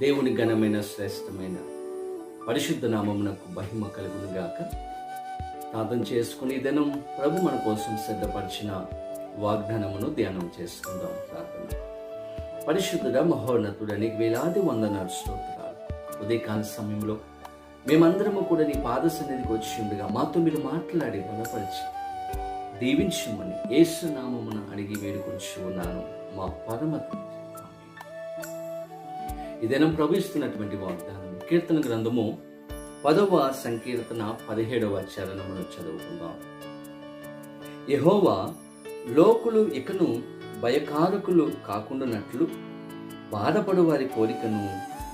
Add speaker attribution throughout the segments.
Speaker 1: దేవుని ఘనమైన శ్రేష్టమైన పరిశుద్ధ నామమునకు మహిమ కలుగునుగాక. ప్రార్థన చేసుకుని దినం ప్రభు మన కోసం సిద్ధపరిచిన వాగ్దానమును ధ్యానం చేసుకుందాం ప్రార్థన. పరిశుద్ధుడ మహోన్నతుడ నీకు వేలాది వందనాలు స్తోత్రాలు. ఉదయకాల సమయంలో మేమందరము కూడా నీ పాద సన్నిధికి వచ్చి ఉండగా మాతో మీరు మాట్లాడి బలపరిచి దీవించమని యేసు నామమున అడిగి వేడుకొచ్చి ఉన్నాను మా పరమ తండ్రి. ఆమేన్. ప్రవహిస్తున్నటువంటి వాగ్దానం కీర్తన గ్రంథము పదవ సంకీర్తన పదిహేడవ చరణమును చదువుకుందాం యహోవా లోకులు ఇకను భయకారకులు కాకుండానట్లు బాధపడు వారి కోరికను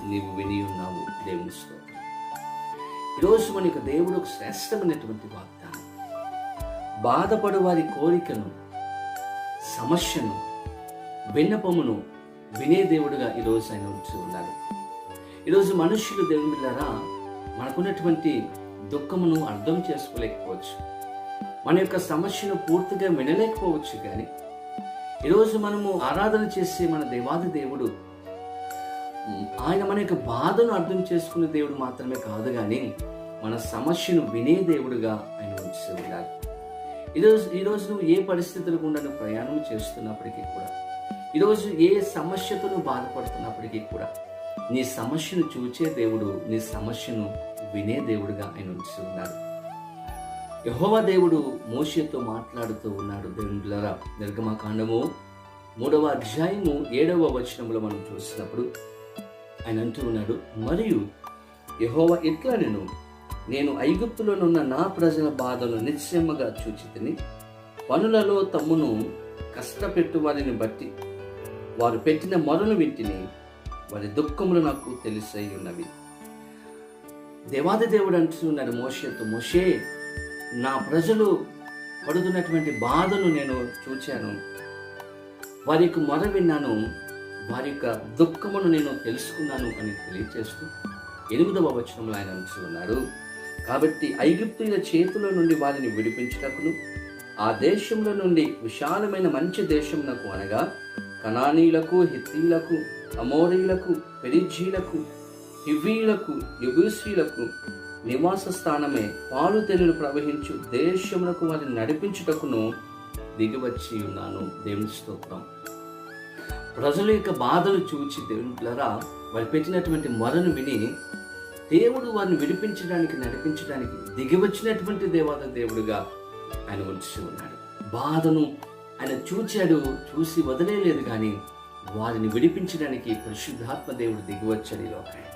Speaker 1: నీవు విని ఉన్నావు దేవుని స్తోత్రం ఈరోజు మనకు దేవుడు ఒక శ్రేష్టమైనటువంటి వాగ్దానం బాధపడు వారి కోరికను సమస్యను విన్నపమును వినే దేవుడుగా ఈరోజు ఆయన ఉంచి ఉన్నాడు ఈరోజు మనుషులు దేవుని బిడ్డారా మనకున్నటువంటి దుఃఖమును అర్థం చేసుకోలేకపోవచ్చు. మన యొక్క సమస్యను పూర్తిగా వినలేకపోవచ్చు కానీ ఈరోజు మనము ఆరాధన చేసే మన దేవాది దేవుడు ఆయన మన యొక్క బాధను అర్థం చేసుకునే దేవుడు మాత్రమే కాదు కానీ మన సమస్యను వినే దేవుడుగా ఆయన ఉంచి ఉండాలి ఈరోజు ఈరోజు నువ్వు ఏ పరిస్థితులు గుండా నువ్వు ప్రయాణం చేస్తున్నప్పటికీ కూడా ఈరోజు ఏ సమస్యతో నువ్వు బాధపడుతున్నప్పటికీ కూడా నీ సమస్యను చూచే దేవుడు నీ సమస్యను వినే దేవుడుగా ఆయన ఉంచి ఉన్నాడు యహోవా దేవుడు మోషతో మాట్లాడుతూ ఉన్నాడు. దేవుడులరా నిర్గమకాండము మూడవ అధ్యాయము ఏడవ వచనంలో మనం చూసినప్పుడు ఆయన అంటూ ఉన్నాడు మరియు యహోవ ఇట్లా నేను నేను ఐగుప్తులోనున్న నా ప్రజల బాధను నిశ్చయముగా చూచితిని పనులలో తమ్మును కష్టపెట్టు వారిని బట్టి వారు పెట్టిన మొరలు వింటిని వారి దుఃఖములు నాకు తెలిసై ఉన్నవి. దేవాది దేవుడు అంటున్నాడు మోషేతో మోషే నా ప్రజలు పడుతున్నటువంటి బాధను నేను చూచాను. వారి యొక్క మొర విన్నాను. వారి యొక్క దుఃఖమును నేను తెలుసుకున్నాను అని తెలియచేస్తూ ఎనిమిదవ వచనంలో ఆయన అంటున్నారు కాబట్టి ఐగుప్తుల చేతుల నుండి వారిని విడిపించుటకును ఆ దేశంలో నుండి విశాలమైన మంచి దేశమునకు అనగా కనానీలకు హిత్తీలకు అమోరీలకు పెరిజీలకు హివీలకు యుబూసీలకు నివాస స్థానమే పాలు తెలులు ప్రవహించు దేశములకు వారిని నడిపించుటకును దిగివచ్చి ఉన్నాను దేవుని స్తోత్రం. ప్రజల యొక్క బాధలు చూచి దేవుడులరా వారు పెట్టినటువంటి మొరను విని దేవుడు వారిని విడిపించడానికి నడిపించడానికి దిగివచ్చినటువంటి దేవాద దేవుడుగా ఆయన ఉంచి ఉన్నాడు. బాధను ఆయన చూచాడు చూసి వదిలేయలేదు కానీ వారిని విడిపించడానికి పరిశుద్ధాత్మ దేవుడు దిగివచ్చాడు ఈ లోకానికి.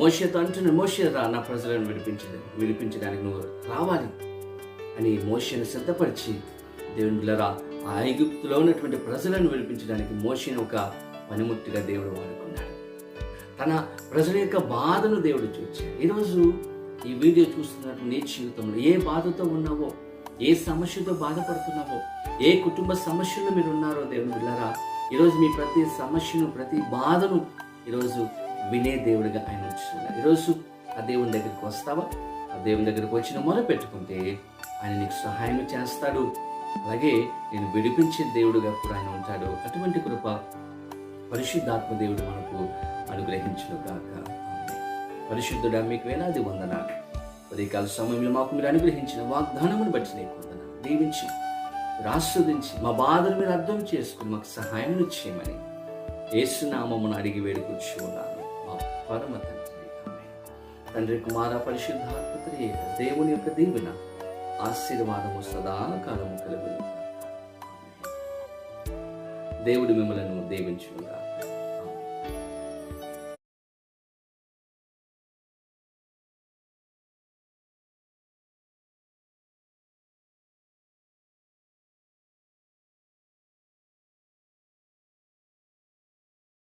Speaker 1: మోషేతో అంటున్న మోషే రా నా ప్రజలను విడిపించడానికి విడిపించడానికి నువ్వు రావాలి అని మోషను సిద్ధపరిచి దేవుని ఆ ఐగుప్తులో ఉన్నటువంటి ప్రజలను విడిపించడానికి మోషను ఒక పనిముట్టిగా దేవుడు వాడుకున్నాడు. తన ప్రజల యొక్క బాధను దేవుడు చూచాడు. ఈరోజు ఈ వీడియో చూస్తున్నట్టు నీ జీవితంలో ఏ బాధతో ఉన్నావో ఏ సమస్యతో బాధపడుతున్నావో ఏ కుటుంబ సమస్యలు మీరు ఉన్నారో దేవుని బిళ్ళరా? ఈరోజు మీ ప్రతి సమస్యను ప్రతి బాధను ఈరోజు వినే దేవుడిగా ఆయన ఉంచుతున్నారు ఈరోజు ఆ దేవుని దగ్గరికి వస్తావా? ఆ దేవుని దగ్గరికి వచ్చిన మొదలు పెట్టుకుంటే ఆయన నీకు సహాయం చేస్తాడు. అలాగే నేను విడిపించే దేవుడుగా కూడా ఆయన ఉంటాడు. అటువంటి కృప పరిశుద్ధాత్మ దేవుడు మనకు అనుగ్రహించును కాక పరిశుద్ధుడా మీకు వేలాది వందనాలు. ఉదయకాల సమయంలో మాకు మీరు అనుగ్రహించిన వాగ్దానమును బట్టి నీకు దీవించి ఆస్వాదించి మా బాధను మీరు అర్థం చేసుకుని మాకు సహాయం చేయమని ఏసునామమును అడిగి వేడుకొచ్చి ఉన్నాను మా పరమ తండ్రి తండ్రి కుమార పరిశుద్ధాత్మత్రి దేవుని యొక్క దీవెన ఆశీర్వాదము సదాకాలము కలుగును. దేవుడు మిమ్మలను దీవించుగా